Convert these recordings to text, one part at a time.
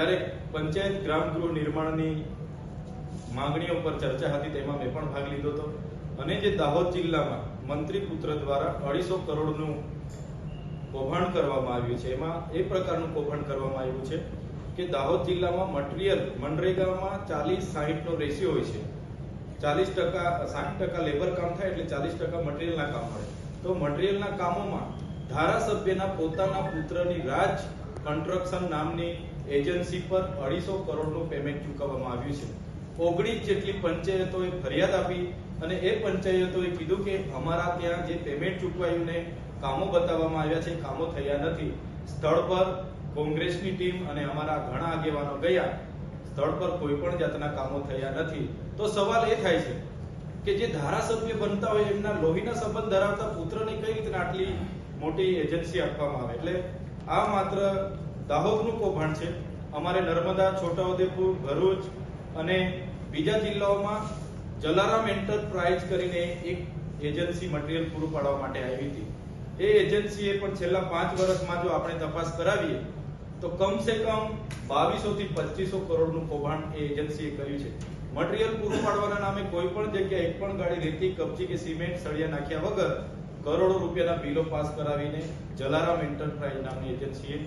ત્યારે પંચાયત ગ્રામ ગૃહ નિર્માણની માંગણીઓ પર ચર્ચા હતી, તેમાં મેં પણ ભાગ લીધો હતો. અને જે દાહોદ જિલ્લામાં મંત્રી પુત્ર દ્વારા અઢીસો કરોડનું કૌભાંડ કરવામાં આવ્યું છે, એમાં એ પ્રકારનું કૌભાંડ કરવામાં આવ્યું છે કે દાહોદ જિલ્લામાં મટીરિયલ મનરેગામાં ચાલીસ સાહીઠનો રેશિયો હોય છે. ચાલીસ ટકા સાઠ ટકા લેબર કામ થાય એટલે ચાલીસ ટકા મટીરિયલના કામ મળે. તો મટીરિયલના કામોમાં ધારાસભ્યના પોતાના પુત્રની રાજ કન્સ્ટ્રક્શન નામની એજન્સી પર અઢીસો કરોડનું પેમેન્ટ ચૂકવવામાં આવ્યું છે. ઓગણીસ જેટલી પંચાયતોએ ફરિયાદ આપી અને એ પંચાયતોએ કીધું કે અમારા ત્યાં જે પેમેન્ટ ચૂકવાયું ને કામો બતાવવામાં આવ્યા છે, કામો થયા નથી. સ્થળ પર કોંગ્રેસની ટીમ અને અમારા ઘણા આગેવાનો ગયા. સ્થળ પર કોઈ પણ જાતના કામો થયા નથી. તો સવાલ એ થાય છે કે જે ધારાસભ્ય બનતા હોય, એમના લોહીના સંબંધ ધરાવતા પુત્રને કઈ રીતના આટલી મોટી એજન્સી આપવામાં આવે? એટલે આ માત્ર દાહોદનું કૌભાંડ છે. અમારે નર્મદા, છોટાઉદેપુર, ભરૂચ અને બીજા જિલ્લાઓમાં જલારામ એન્ટરપ્રાઇઝ કરીને એક એજન્સી મટીરિયલ પૂરું પાડવા માટે આવી હતી. એ એજન્સીએ પણ છેલ્લા પાંચ વર્ષમાં જો આપણે તપાસ કરાવીએ, તો કમસે કમ બાવીસો થી પચીસો કરોડનું કૌભાંડ એ એજન્સીએ કર્યું છે. મટીરિયલ પૂરું પાડવાના નામે કોઈ પણ જગ્યાએ એક પણ ગાડી રેતી, કપચી કે સિમેન્ટ સળિયા નાખ્યા વગર કરોડો રૂપિયાના બિલો પાસ કરાવીને જલારામ એન્ટરપ્રાઇઝ નામની એજન્સીએ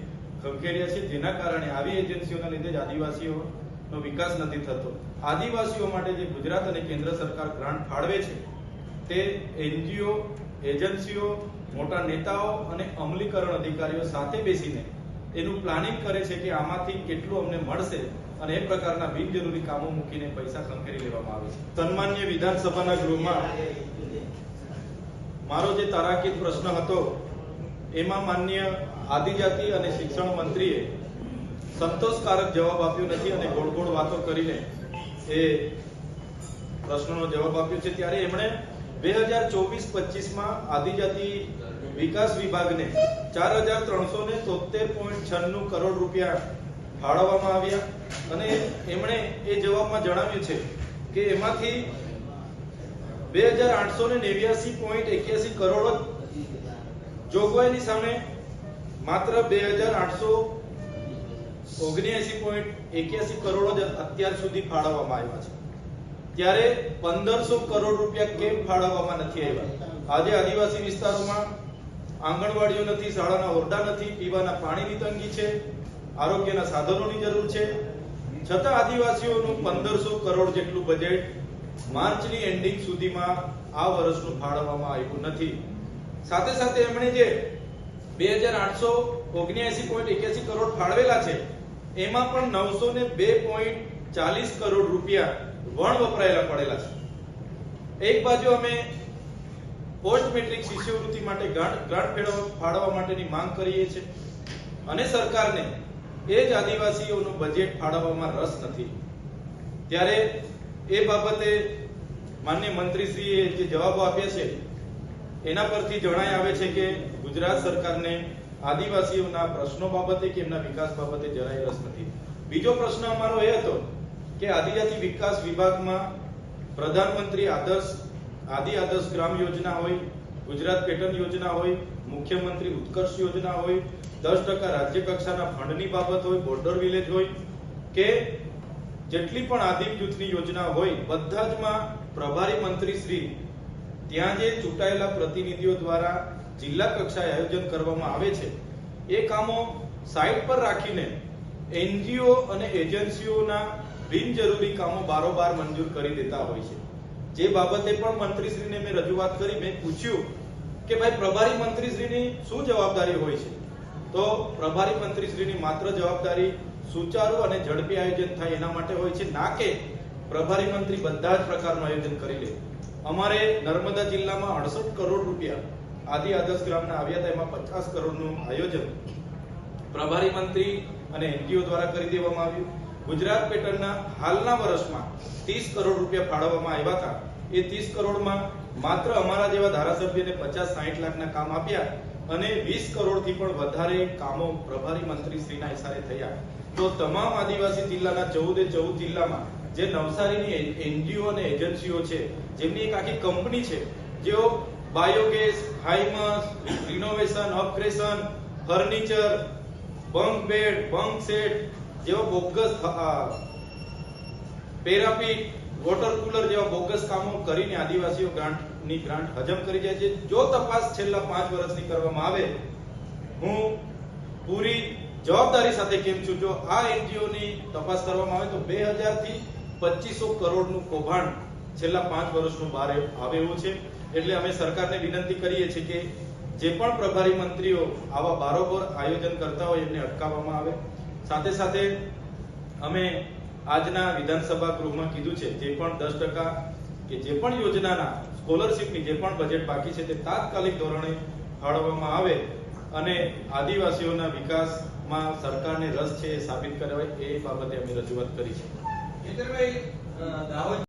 ખંખેર્યા છે. જેના કારણે આવી એજન્સીઓના લીધે જ આદિવાસીઓનો વિકાસ નથી થતો. આદિવાસીઓ માટે જે ગુજરાત અને કેન્દ્ર સરકાર ગ્રાન્ટ ફાળવે છે, તે એનજીઓ, એજન્સીઓ, મોટા નેતાઓ અને અમલીકરણ અધિકારીઓ સાથે બેસીને એનું પ્લાનિંગ કરે છે કે આમાંથી કેટલું અમને મળશે અને એ પ્રકારના બિનજરૂરી કામો મૂકીને પૈસા ખંખેરી લેવામાં આવે છે. સન્માન્ય વિધાનસભાના ગૃહમાં મારો જે તારાકિત પ્રશ્ન હતો, એમાં માન્ય આદિજાતિ અને શિક્ષણ મંત્રીએ સંતોષકારક જવાબ આપ્યો નથી અને ગોળ ગોળ વાતો કરીને એ પ્રશ્નનો જવાબ આપ્યો છે. ત્યારે એમણે બે હજાર ચોવીસ પચીસમાં આદિજાતિ વિકાસ વિભાગને ચાર હજાર ત્રણસો ને તોતેર પોઈન્ટ છન્નું કરોડ રૂપિયા ફાળવવામાં આવ્યા અને એમણે એ જવાબમાં જણાવ્યું છે કે એમાંથી બે હજાર આઠસો ને નેવ્યાસી પોઈન્ટ એક્યાસી કરોડ જોગવાઈની સામે માત્ર બે હજાર આઠસો ઓગણ્યાસી પોઈન્ટ એક્યાસી કરોડ જ અત્યાર સુધી ફાળવવામાં આવ્યા છે. ત્યારે પંદરસો કરોડ રૂપિયા કેમ ફાળવવામાં નથી આવ્યા? આજે આદિવાસી વિસ્તારોમાં આંગણવાડીઓ નથી, શાળાના ઓરડા નથી, પીવાના પાણીની તંગી છે, આરોગ્યના સાધનોની જરૂર છે. છતાં આદિવાસીઓનું પંદરસો કરોડ જેટલું બજેટ માર્ચની એન્ડિંગ સુધીમાં આ વર્ષનું ફાળવવામાં આવ્યું નથી. સાથે સાથે એમણે જે બે હજાર આઠસો ઓગણ્યાસી પોઈન્ટ એક્યાસી કરોડ ફાળવેલા છે. એમાં પણ નવસો ને બે પોઈન્ટ ચાલીસ કરોડ રૂપિયા વણ વપરાયેલા પડેલા છે. એક બાજુ અમે પોસ્ટ મેટ્રિક શિષ્યવૃત્તિ માટે ગ્રાન્ટ ગ્રાન્ટ ફાળવવા માટેની માંગ કરીએ છીએ અને સરકારને એ જ આદિવાસીઓનું બજેટ ફાળવવામાં રસ નથી. ત્યારે એ બાબતે માન્ય મંત્રીશ્રીએ જે જવાબો આપ્યા છે એના પરથી જણાય આવે છે કે ગુજરાત સરકારને આદિવાસીઓના પ્રશ્નો બાબતે કે એમના વિકાસ બાબતે જરાય રસ નથી. બીજો પ્રશ્ન અમારો એ હતો કે આદિજાતિ વિકાસ વિભાગમાં પ્રધાનમંત્રી આદર્શ, આદિ આદર્શ ગ્રામ યોજના હોય, ગુજરાત પેટર્ન યોજના હોય, મુખ્યમંત્રી ઉત્કર્ષ યોજના હોય, દસ ટકા રાજ્ય કક્ષાના ફંડની બાબત હોય, બોર્ડર વિલેજ હોય, કે જેટલી પણ આદિમ જૂથની યોજના હોય, બધા જમાં પ્રભારી મંત્રી શ્રી ત્યાં જે ચૂંટાયેલા પ્રતિનિધિઓ દ્વારા જિલ્લા કક્ષાએ આયોજન કરવામાં આવે છે, એ કામો સાઇટ પર રાખીને એનજીઓ અને એજન્સીઓના બિનજરૂરી કામો બારોબાર મંજૂર કરી દેતા હોય છે. જે બાબતે પણ મંત્રીશ્રીને મેં રજૂઆત કરી, મેં પૂછ્યું કે ભાઈ પ્રભારી મંત્રીશ્રીની શું જવાબદારી હોય છે? તો પ્રભારી મંત્રીશ્રીની માત્ર જવાબદારી સુચારુ અને ઝડપી આયોજન થાય એના માટે હોય છે. ના કે પ્રભારી મંત્રી બધા જ પ્રકારનું આયોજન કરી લે. અમારે નર્મદા જિલ્લામાં અડસઠ કરોડ રૂપિયા આદિ આદર્શ ગ્રામના આવ્યા હતા પચાસ કરોડનું આયોજન પ્રભારી મંત્રી અને એનજીઓ દ્વારા કરી દેવામાં આવ્યું. ગુજરાત પેટર્નના હાલના વર્ષમાં ત્રીસ કરોડ રૂપિયા ફાળવવામાં આવ્યા હતા. એ ત્રીસ કરોડમાં માત્ર અમારા જેવા ધારાસભ્યને પચાસ સાહીઠ લાખના કામ આપ્યા અને વીસ કરોડથી પણ વધારે કામો પ્રભારી મંત્રી શ્રીના ઇશારે થયા. તો તમામ આદિવાસી જિલ્લાના ચૌદે ચૌદ જિલ્લામાં જે નવસારીની એનજીઓ અને એજન્સીઓ છે, જેમની એક આખી કંપની છે, જેઓ biogas high mast renovation, upgradation, furniture, bunk bed, bunk set જેવા બોગસ પેરાપી વોટર કુલર જેવા બોગસ કામો કરીને આદિવાસીઓ ગ્રાન્ટની ગ્રાન્ટ હજમ કરી જાય છે. જો તપાસ છેલ્લા પાંચ વર્ષની કરવામાં આવે, હું પૂરી જવાબદારી સાથે કેમ છું? જો આ એનજીઓ ની તપાસ કરવામાં આવે તો બે હજારથી થી પચીસો કરોડનું કૌભાંડ છેલ્લા પાંચ વર્ષનું બહાર આવે છે. એટલે અમે સરકારને વિનંતી કરીએ છીએ કે જે પણ પ્રભારી મંત્રીઓ આવા બારોબર આયોજન કરતા હોય એમને અટકાવવામાં આવે. સાથે સાથે અમે આજના વિધાનસભા ગૃહમાં કીધું છે, જે પણ દસ ટકા કે જે પણ યોજનાના સ્કોલરશીપની જે પણ બજેટ બાકી છે તે તાત્કાલિક ધોરણે ફાળવવામાં આવે અને આદિવાસીઓના વિકાસમાં સરકારને રસ છે એ સાબિત કરાય એ બાબતે અમે રજૂઆત કરી છે. Intervén, da.